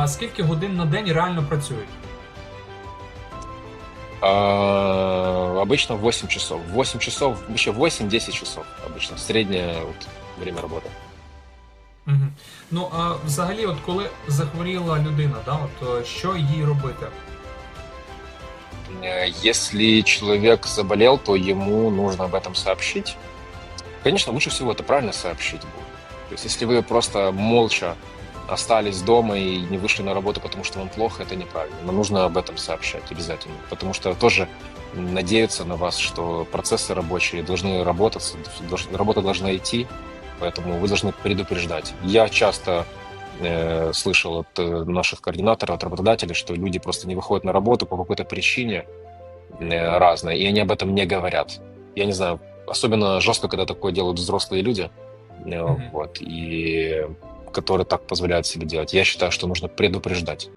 а скільки годин на день реально працюють? А, обычно 8 часов. 8 часов, еще 8-10 часов обычно. Среднее вот, время работы. Угу. Ну а взагалі, от коли захворіла людина, да, от е, що їй робити? Э, Если человек заболел, то ему нужно об этом сообщить. Конечно, лучше всего это правильно сообщить будет. То есть, если вы просто молча остались дома и не вышли на работу, потому что вам плохо, это неправильно. Но нужно об этом сообщать обязательно. Потому что тоже надеются на вас, что процессы рабочие должны работаться, долж- работа должна идти, поэтому вы должны предупреждать. Я часто э, слышал от э, наших координаторов, от работодателей, что люди просто не выходят на работу по какой-то причине э, разной, и они об этом не говорят. Я не знаю, особенно жестко, когда такое делают взрослые люди, Мгм. вот, и которые так позволяют себе делать. Я считаю, что нужно предупреждать.